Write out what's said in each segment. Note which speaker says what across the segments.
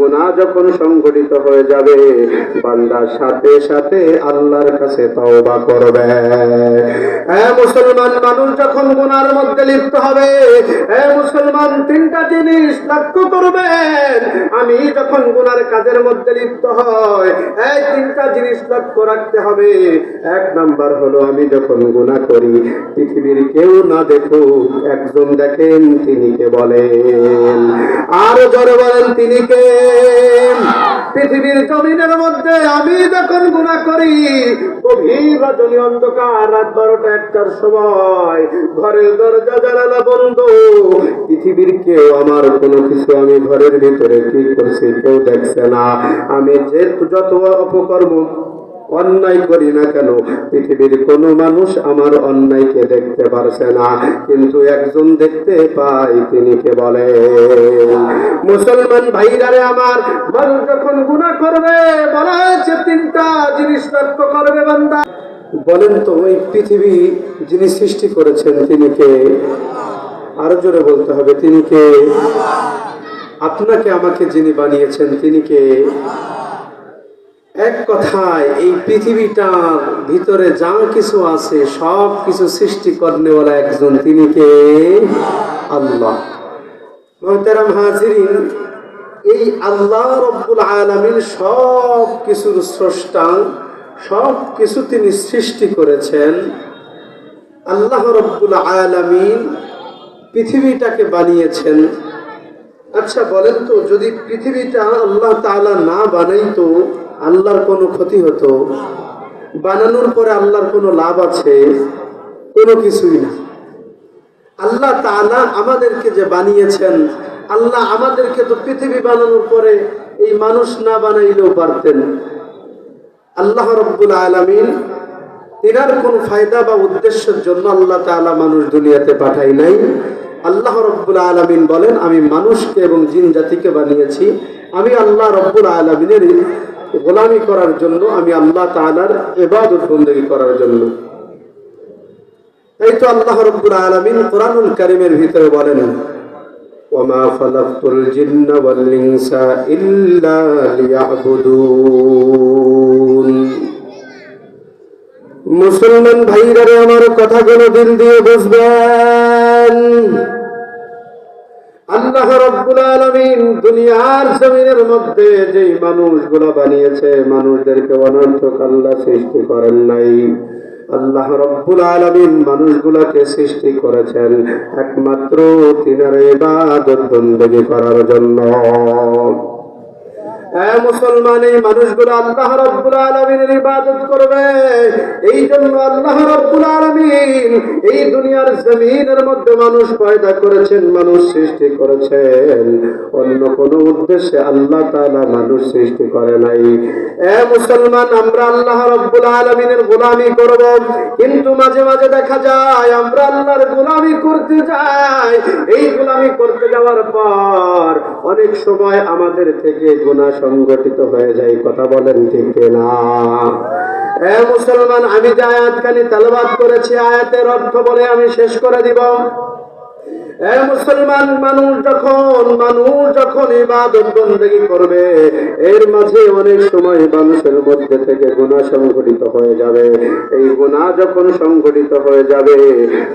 Speaker 1: গুনাহ যখন সংগঠিত হয়ে যাবে বান্দার সাথে সাথে আল্লাহর কাছে তওবা করবে। হ্যাঁ মুসলমান মানুষ যখন গুনার মধ্যে লিপ্ত হবে হ্যাঁ মুসলমান তিনটা জিনিস লক্ষ্য করবেন। আমি যখন গুনার কাজের মধ্যে লিপ্ত হয় এই তিনটা জিনিস লক্ষ্য রাখতে হবে। এক নাম্বার হলো, আমি যখন গুনাহ করি, পৃথিবীর কেউ না দেখুক, একজন দেখেন, তিনি কে বলেন? আরও জোরে বলেন, তিনি কে? পৃথিবীর জমিনের মধ্যে আমি যখন গুণা করি, গভীর রজনী অন্ধকার, রাত বারোটা একটার সময় ঘরের দরজা, জানালা বন্ধ। পৃথিবীর কেউ আমার কোনো কিছু আমি ঘরের ভিতরে কি করছি, কেউ দেখছে না। আমি যে যত অপকর্ম অন্যায় করি না কেন? পৃথিবীর কোনো মানুষ আমার অন্যায়কে দেখতে পারছে না। কিন্তু একজন দেখতে পাই, তিনি কে বলে? মুসলমান ভাইরারে আমার মানুষ যখন গুনাহ করবে বলা তিনটা জিনিস লক্ষ্য করবে বান্দা। বলেন তো, ওই পৃথিবী যিনি সৃষ্টি করেছেন, তিনি কে? আরও জোরে বলতে হবে, তিনি কে? আপনাকে আমাকে যিনি বানিয়েছেন, তিনি কে? এক কথায়, এই পৃথিবীটার ভিতরে যা কিছু আছে, সব কিছু সৃষ্টি করনেওয়ালা একজন, তিনি কে? আল্লাহ। মোহতারাম হাজিরিন, এই আল্লাহ রব্বুল আলমিন সব কিছুর স্রষ্টা, সব কিছু তিনি সৃষ্টি করেছেন। আল্লাহ রব্বুল আলমিন পৃথিবীটাকে বানিয়েছেন। আচ্ছা বলেন তো, যদি পৃথিবীটা আল্লাহ তাআলা না বানাইতো আল্লাহর কোনো ক্ষতি হতো, বানানোর পরে আল্লাহর কোনো লাভ আছে, কোনো কিছুই না। আল্লাহ তাআলা আমাদেরকে যে বানিয়েছেন, আল্লাহ আমাদেরকে তো পৃথিবী বানানোর পরে এই মানুষ না বানাইলেও পারতেন। আল্লাহ রব্বুল আলামিন তিনার কোন ফায়দা বা উদ্দেশ্যের জন্য আল্লাহ তাআলা মানুষ দুনিয়াতে পাঠাই নাই। আল্লাহ রব্বুল আলামিন বলেন, আমি মানুষকে এবং জিন জাতিকে বানিয়েছি। আমি আল্লাহ রব্বুল আলামিনের গোলামি করার জন্য আমি আল্লাহ তাআলার ইবাদত বন্দেগী করার জন্য তাই তো আল্লাহ রব্বুল আলামিন কোরআনুল কারীমের ভিতরে বলেন وما خلقت الجن والإنس إلا ليعبدون মুসলমান ভাইরারে আমার কথাগুলো দিল দিয়ে বুঝবেন আলামিন দুনিয়ার মধ্যে যেই বানিয়েছে, মানুষদেরকে আল্লাহ সৃষ্টি করেন নাই। আলামিন সৃষ্টি করেছেন একমাত্র তিনার ইবাদত বন্দী করার জন্য। মুসলমান করবে। মানুষ সৃষ্টি অন্য উদ্দেশ্যে আল্লাহ মানুষ সৃষ্টি করে নাই। এ মুসলমান, আমরা আল্লাহ রব্বুল আলমিনের গোলামি করব, কিন্তু মাঝে মাঝে দেখা যায়, আমরা আল্লাহর গোলামি করতে যাই। এই গোলামি করতে যাওয়ার পর অনেক সময় আমাদের থেকে গুনাহ সংগঠিত হয়ে যায়, কথা বলেন ঠিক না এ মুসলমান, আমি যে আয়াতখানি তালবাদ করেছি, আয়াতের অর্থ বলে আমি শেষ করে দিব। মুসলমান মানুষ যখন মানুষ যখন ইবাদত বন্দেগী করবে, এর মাঝে অনেক সময় মানুষের মধ্যে থেকে গুনাহ সংঘটিত হয়ে যাবে। এই গুনাহ যখন সংঘটিত হয়ে যাবে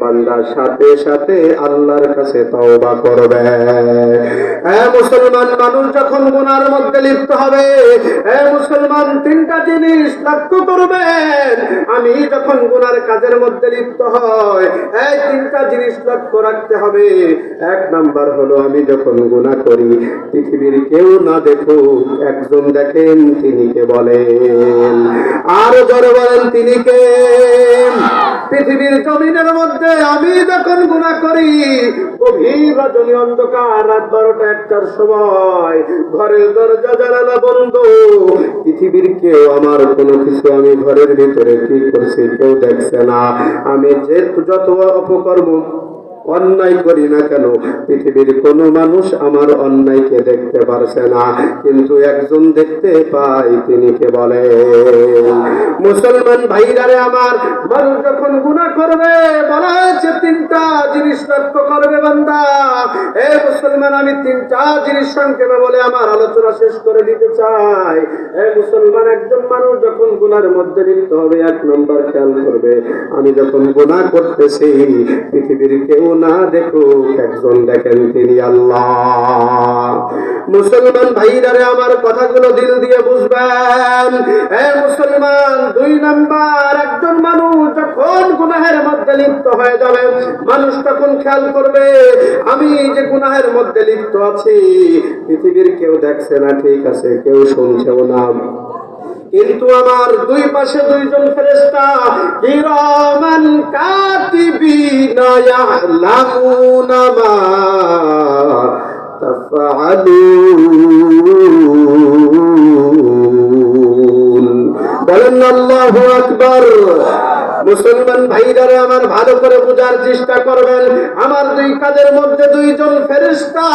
Speaker 1: বান্দার সাথে সাথে আল্লাহর কাছে তওবা করবে। এ মুসলমান মানুষ যখন গুনার মধ্যে লিপ্ত হবে, এ মুসলমান তিনটা জিনিস লক্ষ্য করবেন। আমি যখন গুনার কাজের মধ্যে লিপ্ত হয়, এই তিনটা জিনিস লক্ষ্য রাখতে হবে। এক নাম্বার হলো, আমি যখন গুনাহ করি, পৃথিবীর কেউ না দেখুক, একজন দেখেন, তিনি কে বলেন? আরও জোরে বলেন, তিনি কে? পৃথিবীর জমিনের মধ্যে আমি যখন গুনাহ করি, গভীর রজনী অন্ধকার, রাত বারোটা একটার সময়, ঘরের দরজা, জানালা বন্ধ। পৃথিবীর কেউ আমার কোনো কিছু আমি ঘরের ভিতরে কি করছি, কেউ দেখছে না। আমি যে যত অপকর্ম অন্যায় করি না কেন? পৃথিবীর কোনো মানুষ আমার অন্যায়কে দেখতে পারছে না। কিন্তু একজন দেখতে পাই, তিনি কে বলে? মুসলমান ভাইরারে আমার মানুষ যখন গুণা করবে বলা হয়েছে তিনটা জিনিস লক্ষ্য করবে বান্দা। এ মুসলমান, আমি তিনটা জিনিস সংক্ষেপে বলে আমার আলোচনা শেষ করে দিতে চাই। এ মুসলমান, একজন মানুষ যখন গুনার মধ্যে লিপ্ত হবে, এক নম্বর খেয়াল করবে, আমি যখন গুনাহ করতেছি, পৃথিবীর কেউ না দেখুক, একজন দেখেন তিনি আল্লাহ। মুসলমান ভাইরারে আমার কথাগুলো দিল দিয়ে বুঝবেন। এ মুসলমান, দুই নাম্বার, একজন মানুষ যখন গুনাহের মধ্যে লিপ্ত হয়ে যাবে, মানুষ তখন খেয়াল করবে, আমি যে গুনাহের মধ্যে লিপ্ত আছি, পৃথিবীর কেউ দেখছে না, ঠিক আছে, কেউ শুনছেও না। কিন্তু আমার দুই পাশে দুইজন ফেরেস্তা কিরামান তাফআলুন। বলেন আল্লাহু আকবার। মুসলমান ভাইরারে আমার ভালো করে বোঝার চেষ্টা করবেন। আমার দুই কাদের মধ্যে দুইজন ফেরেশতা,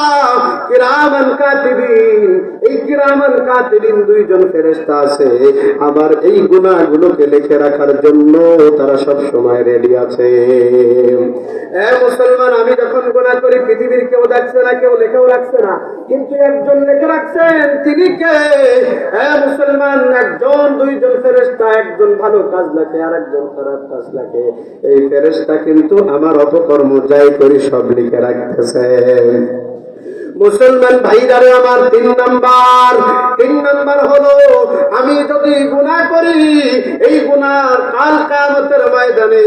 Speaker 1: কিরামান কাতিবিন। এই কিরামান কাতিবিন দুইজন ফেরেশতা আছে। আমার এই গুনাহগুলোকে লিখে রাখার জন্য তারা সব সময় রেডি আছে। এ মুসলমান, আমি যখন গুনাহ করি, পৃথিবীর কেউ দেখছে না, কেউ লেখেও রাখছে না। কিন্তু একজন লেখে রাখছেন, তিনি কে? এ মুসলমান, একজন, দুইজন ফেরেশতা, একজন ভালো কাজ লেখে আর একজন খারাপ লেখে এই ফেরেশতা কিন্তু আমার অপকর্ম যাই করি সব লিখে রাখতেছে। মুসলমান ভাইরারে আমার তিন নাম্বার। তিন নাম্বার হলো, আমি যদি গুনাহ করি, এই গুনার কাল কামতের ময়দানে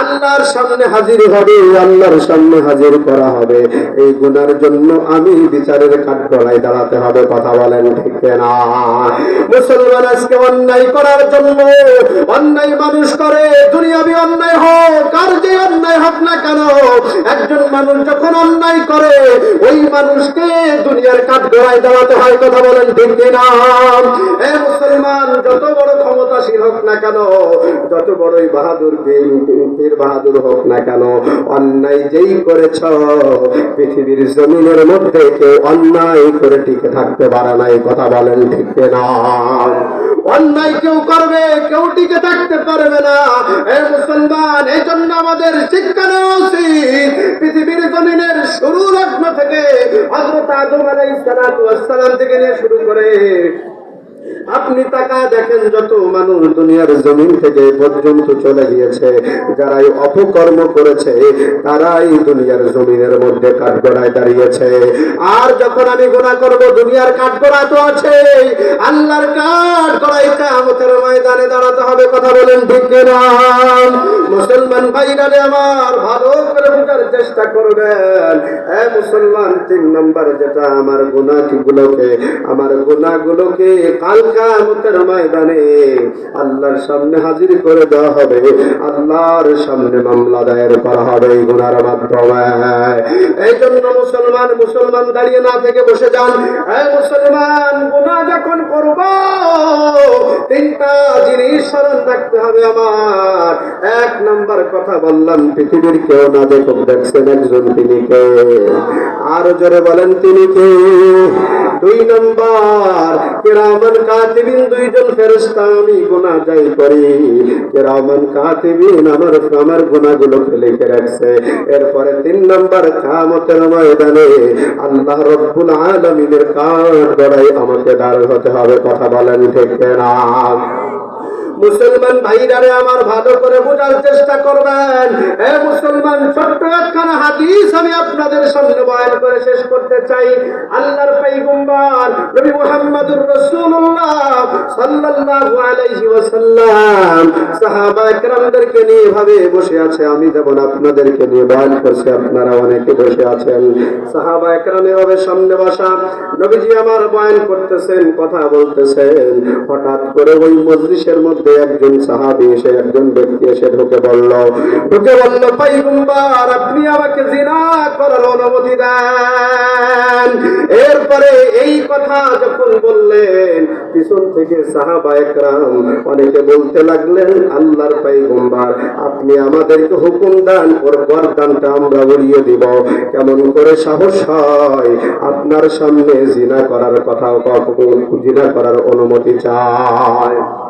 Speaker 1: আল্লাহর সামনে হাজির হবে, আল্লাহর সামনে হাজির করা হবে। এই গুনার জন্য আমি বিচারের কাঠগড়ায় দাঁড়াতে হবে, কথা বলেন ঠিক না মুসলমান আজকে অন্যায় করার জন্য অন্যায় মানুষ করে, দুনিয়াবি অন্যায় হোক, আর যে অন্যায় হোক না কেন, একজন মানুষ যখন অন্যায় করে, ওই মানুষকে দুনিয়ার কাঠ গড়ায় দাঁড়াতে হয়, কথা বলেন ঠিক না এ মুসলমান, যত বড় ক্ষমতাশীল হোক না কেন, যত বড়ই বাহাদুর বীর বাহাদুর হোক না কেন, অন্যায় যেই করেছ, পৃথিবীর জমিনের মধ্যে কেউ অন্যায় করে টিকে থাকতে পারে না এই কথা বলেন ঠিক না অন্যায় কেউ করবে, কেউ টিকে থাকতে পারবে না। এ মুসলমান, এই জন্য আমাদের শিক্ষা নেওয়া উচিত। পৃথিবীর জমিনের শুরু লগ্ন থেকে হজরত আদম আলাই সালাম থেকে নিয়ে শুরু করে আপনি তাকা দেখেন যত মানুষ দুনিয়ার জমিন থেকে পর্যন্ত চলে গিয়েছে যারা এই অপকর্ম করেছে, তারাই দুনিয়ার জমিনের মধ্যে কাঠগড়ায় দাঁড়িয়েছে। আর যখন আমি গোনা করব, দুনিয়ার কাঠগড়া তো আছে আল্লাহর কাঠগড়াই কামতের ময়দানে দাঁড়াতে হবে, কথা বলেন ঠিক না মুসলমান ভাইরারে আমার, ভালো করে বোঝার চেষ্টা করবেন। এ মুসলমান, তিন নম্বর যেটা আমার গুনাহগুলোকে আমার গুনাহগুলোকে কাল ময়দানে আল্লাহর সামনে হাজির করে দেওয়া হবে। আল্লাহর সামনে মামলা দায়ের করা হবে এই মাধ্যমে। এই জন্য মুসলমান মুসলমান দাঁড়িয়ে না থেকে বসে যান। মুসলমান, গুনাহ যখন করব, তিনটা জিনিস স্মরণ রাখতে হবে আমার। এক নাম্বার কথা বললাম, পৃথিবীর কেউ না দেখুক, দেখছেন একজন তিনি কে? আরও জোরে বলেন তিনি কে? দুই নম্বর কেরামান কাতিবিন দুইজন আমি যাই করি। কেরামান কাতিবিন আমার আমার রাখছে। এরপরে তিন নম্বর কামতের ময়দানে আল্লাহ রব্বুল আলামিনের কাঠ গড়াই আমাকে দাঁড় হতে হবে, কথা বলেন ঠিক না মুসলমান ভাইরারে আমার ভালো করে বোঝার চেষ্টা করবেন। এ মুসলমান, ছোট্ট একখানা হাদিস আমি আপনাদের সামনে বয়ান করে শেষ করতে চাই। আল্লাহর পয়গম্বর নবী মুহাম্মদুর রাসূলুল্লাহ সাল্লাল্লাহু আলাইহি ওয়াসাল্লাম সাহাবা একরামদেরকে নিয়ে এভাবে বসে আছে। আমি যেমন আপনাদেরকে নিয়ে বয়ান করছি, আপনারা অনেকে বসে আছেন। সাহাবা একরাম এভাবে সামনে বসা। নবীজি আমার বয়ান করতেছেন, কথা বলতেছেন। হঠাৎ করে ওই মজলিসের মধ্যে একজন সাহাবী এসে একজন ব্যক্তি এসে ঢুকে বলল ঢুকে বলল পাইগুম্বার আপনি আমাকে জিনা করার অনুমতি দেন। এরপরে এই কথা যখন বললেন, পিছন থেকে সাহাবা একরাম অনেকে বলতে লাগলেন, আল্লাহর পাইগম্বার আপনি আমাদেরকে হুকুম দান ওর বরদানটা আমরা উড়িয়ে দিব। কেমন করে সাহস হয়? আপনার সামনে জিনা করার কথা জিনা করার অনুমতি চায়।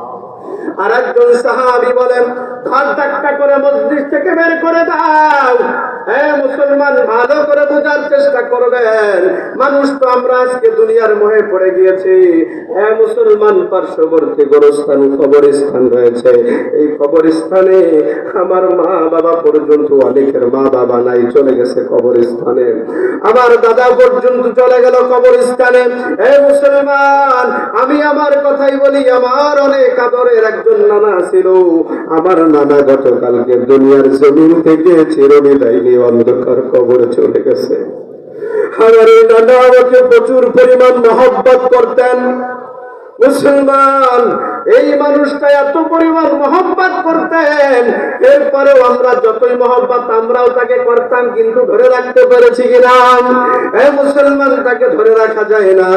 Speaker 1: আর একজন সাহাবি বলেন ঘর ধাক্কা করে মসজিদ থেকে বের করে দাও। হ্যাঁ মুসলমান, ভালো করে বোঝার চেষ্টা করবেন। মানুষ তো আমরা আজকে দুনিয়ার মোহে পড়ে গিয়েছি। হ্যাঁ মুসলমান, পার্শ্ববর্তী গোরস্থান, কবরস্থান রয়েছে। এই কবরস্থানে আমার মা বাবা পর্যন্ত অনেকের মা বাবা নাই, চলে গেছে কবরস্থানে। আমার দাদা পর্যন্ত চলে গেল কবরস্থানে। হে মুসলমান, আমি আমার কথাই বলি, আমার অনেক আদরের একজন নানা ছিল। আমার নানা গতকালকে দুনিয়ার জমিন থেকে চিরবিদায় নিয়ে অন্ধকার কবরে চলে গেছে। আমার এই নানা আমাকে প্রচুর পরিমাণ মহব্বত করতেন। মুসলমান এই মানুষটা এত পরিমাণ মহব্বত করতেন। এরপরেও আমরা যতই মহব্বত, আমরাও তাকে করতাম, কিন্তু ধরে রাখতে পেরেছি কিনা এই মুসলমান, তাকে ধরে রাখা যায় না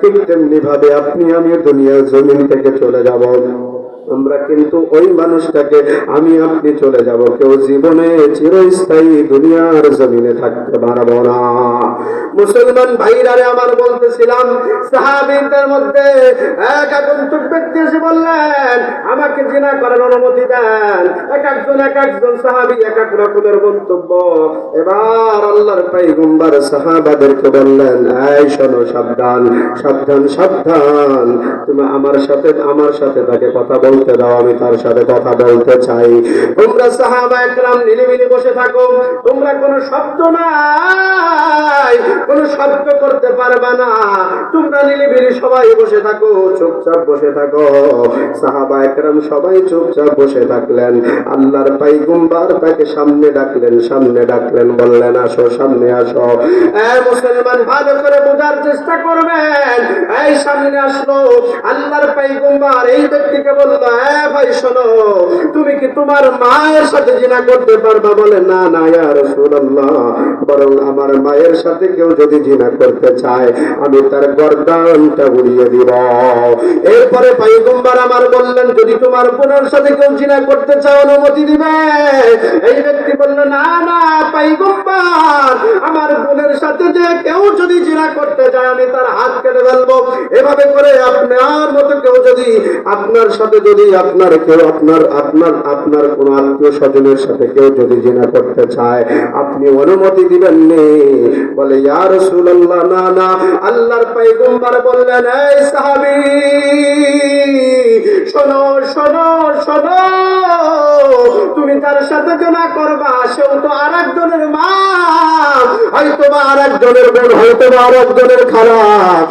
Speaker 1: ঠিক তেমনি ভাবে আপনি আমি দুনিয়ার জমিন থেকে চলে যাব। আমরা কিন্তু ওই মানুষটাকে আমি আপনি চলে যাব। কেউ জীবনে চিরস্থায়ী দুনিয়ার জমিনে থাকতে পারব না। মুসলমান ভাইরারে আমার বলতেছিলাম, সাহাবিদের মধ্যে এক আগন্তুক ব্যক্তি এসে বললেন, আমাকে জিনা করার অনুমতি দেন। এক একজন এক একজন সাহাবি এক এক রকমের মন্তব্য। এবার আল্লাহর পাইগুম্বার সাহাবাদেরকে বললেন, এই শোনো, সাবধান সাবধান সাবধান। তুমি আমার সাথে আমার সাথে তাকে কথা বলতে দাও, আমি তার সাথে কথা বলতে চাই। তোমরা সাহাবা একরাম নিরিবিলি বসে থাকো। তোমরা কোনো শব্দ নাই, কোনো শব্দ করতে পারবে না। তোমরা নিরিবিলি সবাই বসে থাকো, চুপচাপ বসে থাকো। সাহাবা একরাম সবাই চুপচাপ বসে থাকলেন। আল্লাহর পাইগুম্বার তাকে সামনে ডাকলেন সামনে ডাকলেন, বললেন, আসো, সামনে আসো। মুসলমান, ভালো করে বোঝার চেষ্টা করবেন। এই সামনে আসলো। আল্লাহর পাইগুম্বার এই ব্যক্তিকে বলল হ্যাঁ ভাই, শোনো, তুমি কি তোমার মায়ের সাথে জিনা করতে পারবা? বলে, না না, ইয়া রাসূলুল্লাহ। বরং আমার মায়ের সাথে কেউ যদি জিনা করতে চায়, আমি তার গর্দানটা উড়িয়ে দিব। এরপরে পাইগম্বার আমার বললেন, যদি তোমার বোনের সাথে কেউ জিনা করতে চাও অনুমতি দিবে। এই ব্যক্তি বলল, না না, পাইগম্বার, আমার বোনের সাথে যে কেউ যদি জিনা করতে চায়, আমি তার হাত কেটে ফেলব। এভাবে করে আপনার মতো কেউ যদি আপনার সাথে যদি আপনার কেউ আপনার আপনার আপনার কোন আত্মীয় স্বজনের সাথে কেউ যদি জিনা করতে চায়, আপনি অনুমতি দিবেন নে। বলে, ইয়া রাসূলুল্লাহ, না না। আল্লাহর পয়গম্বর বললেন, এই সাহাবী, শোনো শোনো শোনো। তুমি তার সাথে জনা করবা, সেও তো আর একজনের মা। হয়তো বা আর একজনের বোন হয়তো বা আর একজনের খারাপ